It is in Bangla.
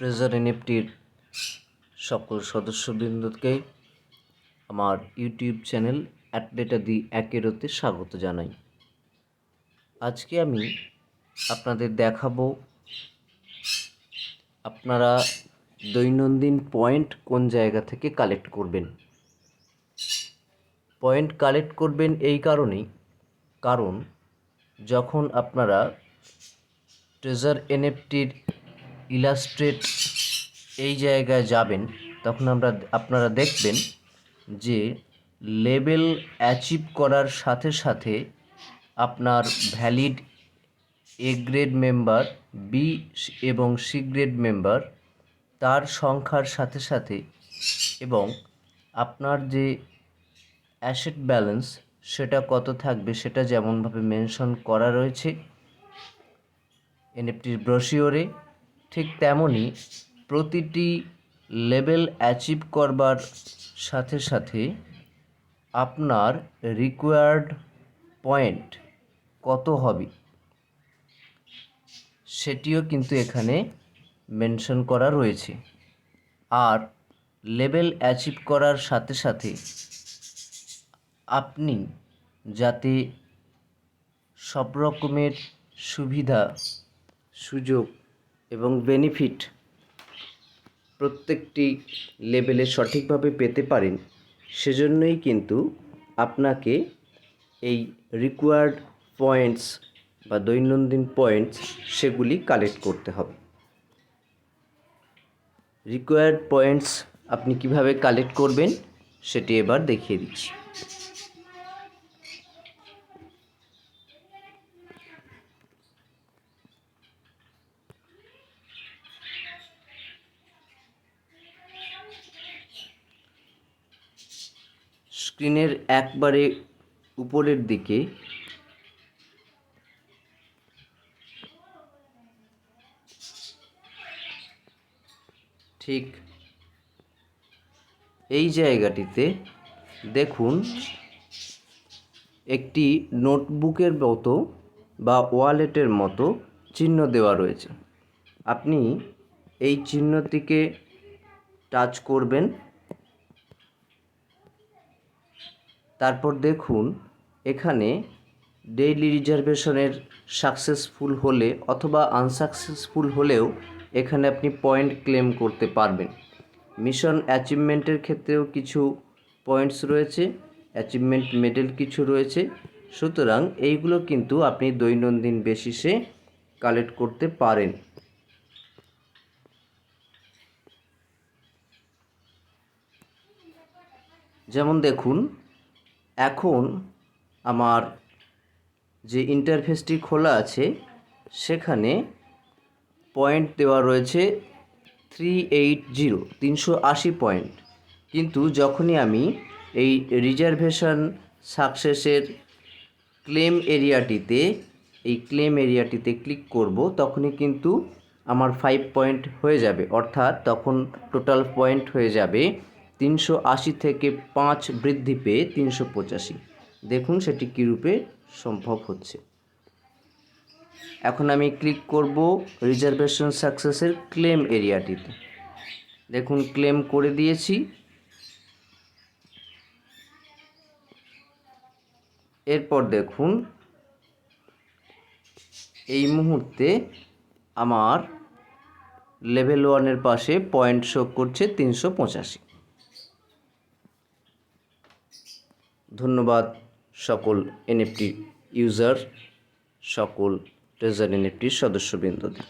ট্রেজার এনএফটির সকল সদস্যবৃন্দকে আমার ইউটিউব চ্যানেল অ্যাটলেটা দি একেরোতে স্বাগত জানাই। আজকে আমি আপনাদের দেখাবো আপনারা দৈনন্দিন পয়েন্ট কোন জায়গা থেকে কালেক্ট করবেন। পয়েন্ট কালেক্ট করবেন এই কারণেই, কারণ যখন আপনারা ট্রেজার এনএফটির ইলাস্ট্রেট এই জায়গায় যাবেন, তখন আমরা আপনারা দেখবেন যে লেভেল অ্যাচিভ করার সাথে সাথে আপনার valid A grade member B এবং সি গ্রেড মেম্বার তার সংখ্যার সাথে সাথে এবং আপনার যে অ্যাসেট ব্যালেন্স সেটা কত থাকবে সেটা যেমনভাবে মেনশন করা রয়েছে এনএফটির ব্রোশিওরে ঠিক তেমনই প্রতিটি লেভেল অ্যাচিভ করবার সাথে সাথে আপনার রিকোয়ার্ড পয়েন্ট কত হবে? সেটিও কিন্তু এখানে মেনশন করা রয়েছে। আর লেভেল অ্যাচিভ করার সাথে সাথে আপনি যাতে সব রকমের সুবিধা, সুযোগ এবং বেনিফিট প্রত্যেকটি লেভেলে সঠিকভাবে পেতে পারেন, সেজন্যই কিন্তু আপনাকে এই রিকোয়ার্ড পয়েন্টস বা দৈনন্দিন পয়েন্টস সেগুলি কালেক্ট করতে হবে। রিকোয়ার্ড পয়েন্টস আপনি কীভাবে কালেক্ট করবেন সেটি এবার দেখিয়ে দিচ্ছি। স্ক্রিনের একবারে উপরের দিকে। ঠিক এই জায়গাটিতে দেখুন, একটি নোটবুকের মতো বা ওয়ালেটের মতো চিহ্ন দেওয়া রয়েছে। আপনি এই চিহ্নটিকে টাচ করবেন। তারপর দেখুন, এখানে ডেইলি রিজার্ভেশনের সাকসেসফুল হলে অথবা আনসাকসেসফুল হলেও এখানে আপনি পয়েন্ট ক্লেম করতে পারবেন। মিশন অ্যাচিভমেন্টের ক্ষেত্রেও কিছু পয়েন্টস রয়েছে অ্যাচিভমেন্ট মেডেল কিছু রয়েছে। সুতরাং এইগুলো কিন্তু আপনি দৈনন্দিন বেসিসে কালেক্ট করতে পারেন। যেমন দেখুন এখন আমার যে ইন্টারফেসটি খোলা আছে, সেখানে পয়েন্ট দেওয়া রয়েছে থ্রি এইট জিরো তিনশো আশি পয়েন্ট কিন্তু যখনই আমি এই রিজার্ভেশন সাকসেসের ক্লেম এরিয়াটিতে এই ক্লেম এরিয়াটিতে ক্লিক করব, তখনই কিন্তু আমার ফাইভ পয়েন্ট হয়ে যাবে। অর্থাৎ তখন টোটাল পয়েন্ট হয়ে যাবে তিনশো আশি থেকে পাঁচ বৃদ্ধি পেয়ে তিনশো পঁচাশি। দেখুন সেটি কী রূপে সম্ভব হচ্ছে। এখন আমি ক্লিক করব রিজার্ভেশন সাকসেসের ক্লেম এরিয়াটিতে। দেখুন ক্লেম করে দিয়েছি। এরপর দেখুন এই মুহূর্তে আমার লেভেল ওয়ানের পাশে পয়েন্ট শো করছে তিনশো পঁচাশি। ধন্যবাদ সকল এনএফটি ইউজার সকল ট্রেজার এনএফটির সদস্যবৃন্দদের।